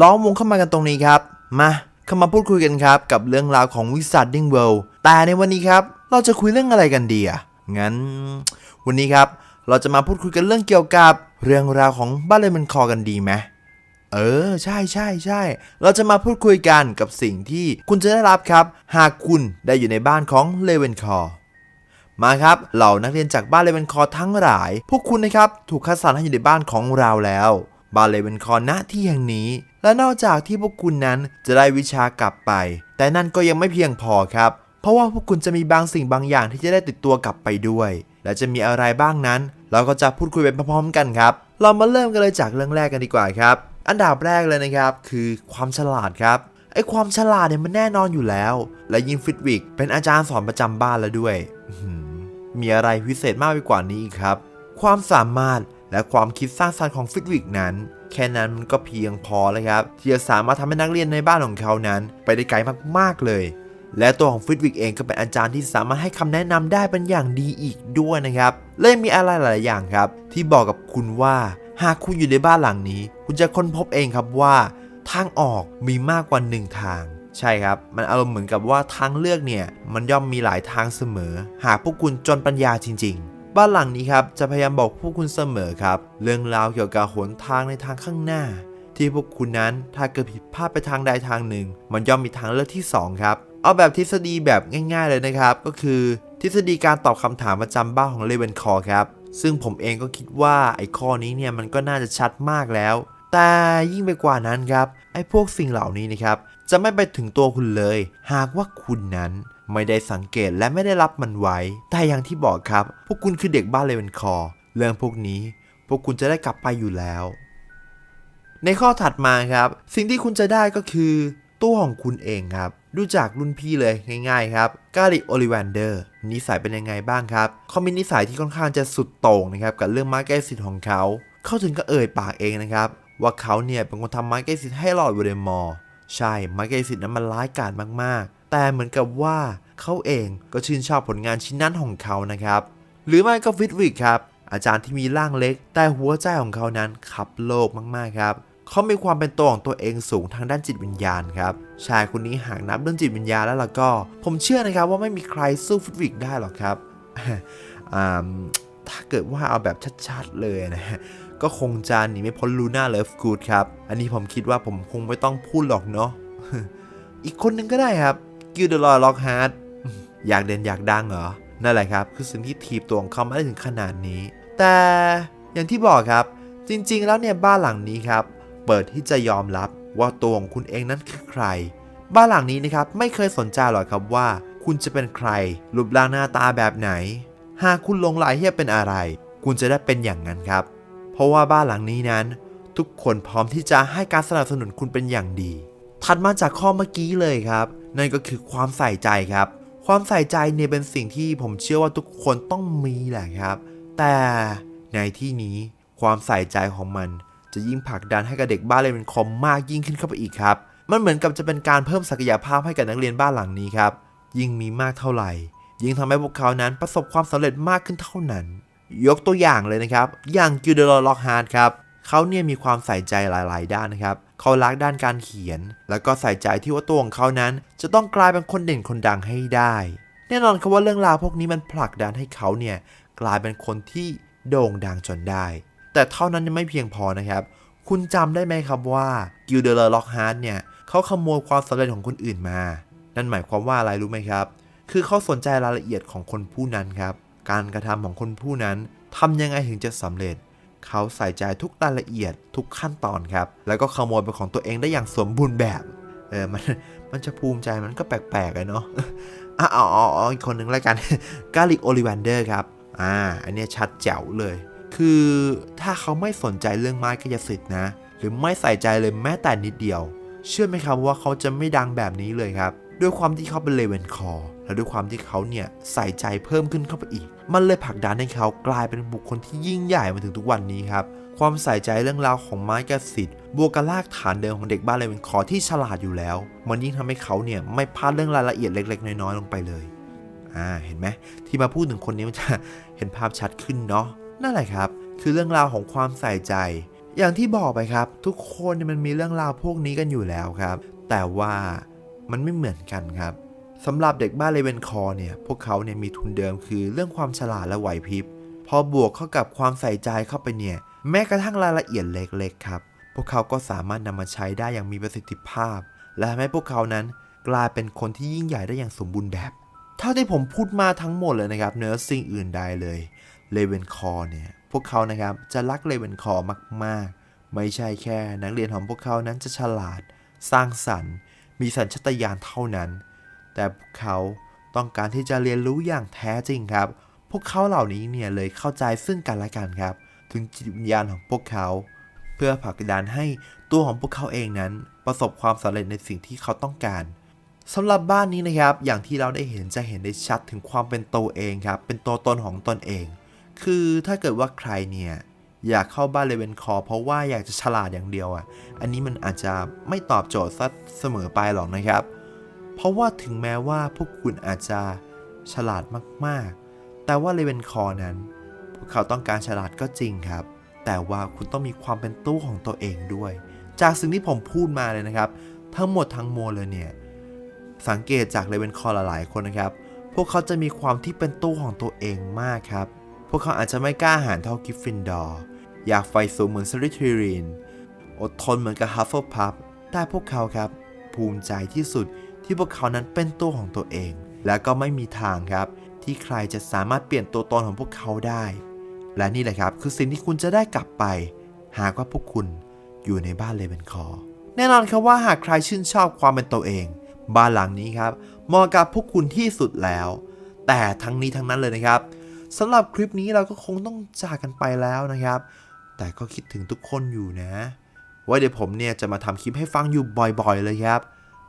ล้อมวงเข้ามากันตรงนี้ครับ มาเข้ามาพูดคุยกันครับ กับเรื่องราวของวิสัทดิงเวิลด์แต่ในวันนี้ครับ เราจะคุยเรื่องอะไรกันดีอะงั้น วันนี้ครับ เราจะมาพูดคุยกันเรื่องเกี่ยวกับ เรื่องราวของบ้านเลมันคอกันดีไหมเออ ใช่ใช่ใช่เราจะมาพูดคุยกันกับสิ่งที่คุณจะได้รับครับ หากคุณได้อยู่ในบ้านของเลเวนคอร์มาครับเหล่านักเรียนจากบ้านเลเวนคอร์ทั้งหลาย พวกคุณนะครับถูกคัดสรรให้อยู่ในบ้านของเราแล้ว บ้านเลเวนคอร์ณที่แห่งนี้ และนอกจากที่พวกคุณนั้นจะได้วิชากลับไป แต่นั่นก็ยังไม่เพียงพอครับ เพราะว่าพวกคุณจะมีบางสิ่งบางอย่างที่จะได้ติดตัวกลับไปด้วย และจะมีอะไรบ้างนั้น เราก็จะพูดคุยไปพร้อมๆกันครับ เรามาเริ่มกันเลยจากเรื่องแรกกันดีกว่าครับ อันดับแรกเลยนะครับ คือความฉลาดครับไอความฉลาดเนี่ยมันแน่นอนอยู่แล้ว และยิ่งฟิตวิกเป็นอาจารย์สอนประจำบ้านแล้วด้วยมีอะไรพิเศษมากไปกว่านี้อีกครับ ความสามารถและความคิดสร้างสรรค์ของฟิตวิกนั้น แค่นั้นมันก็เพียงพอแล้วครับที่จะสามารถทำให้นักเรียนในบ้านของเขานั้น ไปได้ไกลมากๆเลย และตัวของฟิตวิกเองก็เป็นอาจารย์ที่สามารถให้คำแนะนำได้เป็นอย่างดีอีกด้วยนะครับเลยมีอะไรหลายอย่างครับ ที่บอกกับคุณว่าหากคุณอยู่ในบ้านหลังนี้ คุณจะค้นพบเองครับว่า ทางออกมีมากกว่าหนึ่งทางใช่ครับ มันอารมณ์เหมือนกับว่าทางเลือกเนี่ย มันย่อมมีหลายทางเสมอ หากพวกคุณจนปัญญาจริง ๆ บ้านหลังนี้ครับจะพยายามบอกพวกคุณเสมอครับ เรื่องราวเกี่ยวกับหนทางในทางข้างหน้า ที่พวกคุณนั้นถ้าเกิดผิดพลาดไปทางใดทางหนึ่ง มันย่อมมีทางเลือกที่สองครับ เอาแบบทฤษฎีแบบง่าย ๆเลยนะครับ ก็คือทฤษฎีการตอบคำถามประจำบ้านของเลเวนคอร์ครับ ซึ่งผมเองก็คิดว่าไอ้ข้อนี้เนี่ยมันก็น่าจะชัดมากแล้ว แต่ยิ่งไปกว่านั้นครับไอ้พวกสิ่งเหล่านี้นะครับจะไม่ไปถึงตัวคุณเลย หากว่าคุณนั้น ไม่ได้สังเกตและไม่ได้รับมันไว้ แต่อย่างที่บอกครับ พวกคุณคือเด็กบ้านเลเวนคอร์เรื่องพวกนี้ พวกคุณจะได้กลับไปอยู่แล้ว ในข้อถัดมาครับ สิ่งที่คุณจะได้ก็คือตัวของคุณเองครับ ดูจากรุ่นพี่เลยง่ายๆครับกาลิโอลิแวนเดอร์นิสัยเป็นยังไงบ้างครับเขามีนิสัยที่ค่อนข้างจะสุดโต่งนะครับกับเรื่องมาร์เก็ตสิทธิ์ของเขา เขาถึงก็เอ่ยปากเองนะครับว่าเขาเนี่ยเป็นคนทำมาร์เก็ตสิทธิ์ให้หลอดเวเดมอร์ใช่มาร์เก็ตสิทธิ์นั้นมันร้ายกาจมากๆ แต่เหมือนกับว่าเขาเองก็ชื่นชอบผลงานชิ้นนั้นของเขานะครับ หรือไม่ก็ฟิตวิกครับอาจารย์ที่มีร่างเล็ก แต่หัวใจของเขานั้นขับโลกมากๆครับเขามีความเป็นตัวของตัวเองสูงทางด้านจิตวิญญาณครับ ชายคนนี้หากนับเรื่องจิตวิญญาณแล้วล่ะก็ ผมเชื่อนะครับว่าไม่มีใครสู้ฟิตวิกได้หรอกครับ ถ้าเกิดว่าเอาแบบชัดๆเลยนะฮะก็คงจะหนีไม่พ้นลูน่าเลิฟกูดครับ อันนี้ผมคิดว่าผมคงไม่ต้องพูดหรอกเนาะ อีกคนนึงก็ได้ครับ กิลเดอร์ลอยล็อกฮาร์ดอยากเด่นอยากดังเหรอ นั่นแหละครับ คือสิ่งที่ถีบตัวของเขามาได้ถึงขนาดนี้ แต่อย่างที่บอกครับ จริงๆ แล้วเนี่ยบ้านหลังนี้ครับ เปิดที่จะยอมรับว่าตัวของคุณเองนั้นคือใคร บ้านหลังนี้นะครับไม่เคยสนใจหรอกครับว่า คุณจะเป็นใคร รูปร่างหน้าตาแบบไหน หากคุณลงไหลที่จะเป็นอะไร คุณจะได้เป็นอย่างนั้นครับ เพราะว่าบ้านหลังนี้นั้น ทุกคนพร้อมที่จะให้การสนับสนุนคุณเป็นอย่างดี ถัดมาจากข้อเมื่อกี้เลยครับ นั่นก็คือความใส่ใจครับ ความใส่ใจเนี่ยเป็นสิ่งที่ผมเชื่อว่าทุกคนต้องมีแหละครับ แต่ในที่นี้ความใส่ใจของมัน จะยิ่งผลักดันให้กับเด็กบ้านเลนคอมมากยิ่งขึ้นเข้าไปอีกครับ มันเหมือนกับจะเป็นการเพิ่มศักยภาพให้กับนักเรียนบ้านหลังนี้ครับ ยิ่งมีมากเท่าไหร่ ยิ่งทำให้พวกเขานั้นประสบความสำเร็จมากขึ้นเท่านั้น ยกตัวอย่างเลยนะครับ อย่างกิลเดอร์ล็อกฮาร์ดครับเขาเนี่ยมีความใส่ใจหลาย ๆ ด้านนะครับ เขารักด้านการเขียน แล้วก็ใส่ใจที่ว่าตัวของเขานั้น จะต้องกลายเป็นคนเด่นคนดังให้ได้ แน่นอนครับว่าเรื่องราวพวกนี้มันผลักดันให้เขาเนี่ยกลายเป็นคนที่โด่งดังจนได้ แต่เท่านั้นยังไม่เพียงพอนะครับ คุณจำได้ไหมครับว่ากิลเดอร์ล็อกฮาร์ดเนี่ยเขาขโมยความสำเร็จของคนอื่นมา นั่นหมายความว่าอะไรรู้ไหมครับ คือเขาสนใจรายละเอียดของคนผู้นั้นครับ การกระทำของคนผู้นั้นทำยังไงถึงจะสำเร็จ เขาใส่ใจทุกรายละเอียดทุกขั้นตอนครับ แล้วก็ขโมยเป็นของตัวเองได้อย่างสมบูรณ์แบบ เออ มัน มันจะภูมิใจมันก็แปลกๆเลยเนาะอะอ๋ออ๋ออีกคนหนึ่งแล้วกันกาลิกโอลิวันเดอร์ครับ อ่า อันนี้ชัดแจ๋วเลย คือถ้าเขาไม่สนใจเรื่องไม้กายสิทธิ์นะ หรือไม่ใส่ใจเลยแม้แต่นิดเดียว เชื่อไหมครับว่าเขาจะไม่ดังแบบนี้เลยครับ ด้วยความที่เขาเป็นเลเวนคอร์และด้วยความที่เขาเนี่ยใส่ใจเพิ่มขึ้นเข้าไปอีก มันเลยผลักดันให้เขากลายเป็นบุคคลที่ยิ่งใหญ่มาถึงทุกวันนี้ครับความใส่ใจเรื่องราวของไม้กสิทธิ์บวกกับรากฐานเดิมของเด็กบ้านเลเวนคอร์ที่ฉลาดอยู่แล้ว มันยิ่งทำให้เขาเนี่ยไม่พลาดเรื่องรายละเอียดเล็ก ๆ น้อยๆลงไปเลยอ่าเห็นไหมที่มาพูดถึงคนนี้มันจะเห็นภาพชัดขึ้นเนาะนั่นแหละครับ คือเรื่องราวของความใส่ใจ อย่างที่บอกไปครับ ทุกคนเนี่ยมันมีเรื่องราวพวกนี้กันอยู่แล้วครับ แต่ว่า มันไม่เหมือนกันครับสำหรับเด็กบ้านเลเวนคอร์เนี่ย พวกเขาเนี่ยมีทุนเดิมคือเรื่องความฉลาดและไหวพริบ พอบวกเข้ากับความใส่ใจเข้าไปเนี่ย แม้กระทั่งรายละเอียดเล็กๆครับ พวกเขาก็สามารถนำมาใช้ได้อย่างมีประสิทธิภาพ และทำให้พวกเขานั้นกลายเป็นคนที่ยิ่งใหญ่ได้อย่างสมบูรณ์แบบ เท่าที่ผมพูดมาทั้งหมดเลยนะครับเนื้อสิ่งอื่นใดเลยเลเวนคอร์เนี่ย พวกเขานะครับจะรักเลเวนคอร์มากๆ ไม่ใช่แค่ นักเรียนของพวกเขานั้นจะฉลาด สร้างสรรค์ มีสัญชาตญาณเท่านั้น แต่พวกเขาต้องการที่จะเรียนรู้อย่างแท้จริงครับ พวกเขาเหล่านี้เนี่ยเลยเข้าใจซึ่งกันและกันครับ ถึงจิตวิญญาณของพวกเขา เพื่อผลักดันให้ตัวของพวกเขาเองนั้น ประสบความสำเร็จในสิ่งที่เขาต้องการสำหรับบ้านนี้นะครับ อย่างที่เราได้เห็นจะเห็นได้ชัดถึงความเป็นตัวเองครับ เป็นตัวตนของตนเอง คือถ้าเกิดว่าใครเนี่ย อยากเข้าบ้านเลเวนคอร์เพราะว่าอยากจะฉลาดอย่างเดียวอะ อันนี้มันอาจจะไม่ตอบโจทย์ซะเสมอไปหรอกนะครับ เพราะว่าถึงแม้ว่าพวกคุณอาจจะฉลาดมากๆ แต่ว่าเลเวนคอร์นั้น พวกเขาต้องการฉลาดก็จริงครับ แต่ว่าคุณต้องมีความเป็นตู้ของตัวเองด้วย จากสิ่งที่ผมพูดมาเลยนะครับ ทั้งหมดทั้งมวลเลยเนี่ย สังเกตจากเลเวนคอร์หลายๆคนนะครับ พวกเขาจะมีความที่เป็นตู้ของตัวเองมากครับ พวกเขาอาจจะไม่กล้าหาญเท่ากิฟฟินดอร์อยากไฟสูงเหมือนสลิธีรินอดทนเหมือนกับฮัฟเฟิลพับแต่พวกเขาครับ ภูมิใจที่สุดที่พวกเขานั้นเป็นตัวของตัวเอง และก็ไม่มีทางครับ ที่ใครจะสามารถเปลี่ยนตัวตนของพวกเขาได้ และนี่แหละครับ คือสิ่งที่คุณจะได้กลับไป หากว่าพวกคุณอยู่ในบ้านเลเวนคอร์แน่นอนครับว่าหากใครชื่นชอบความเป็นตัวเอง บ้านหลังนี้ครับเหมาะกับพวกคุณที่สุดแล้ว แต่ทั้งนี้ทั้งนั้นเลยนะครับ สำหรับคลิปนี้เราก็คงต้องจากกันไปแล้วนะครับ แต่ก็คิดถึงทุกคนอยู่นะ ว่าเดี๋ยวผมเนี่ยจะมาทำคลิปให้ฟังอยู่บ่อยๆเลยครับ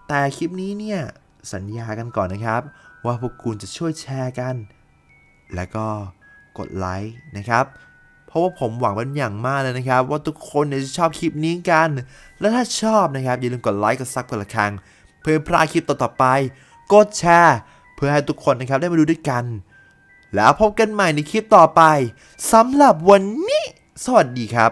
แต่คลิปนี้เนี่ยสัญญากันก่อนนะครับ ว่าพวกคุณจะช่วยแชร์กัน แล้วก็กดไลค์นะครับ เพราะว่าผมหวังเป็นอย่างมากเลยนะครับ ว่าทุกคนเนี่ยจะชอบคลิปนี้กัน และถ้าชอบนะครับอย่าลืมกดไลค์กดซับกดละครัง เพื่อพลาดคลิปต่อๆไป กดแชร์ เพื่อให้ทุกคนนะครับได้มาดูด้วยกัน แล้วพบกันใหม่ในคลิปต่อไปสำหรับวันนี้ สวัสดีครับ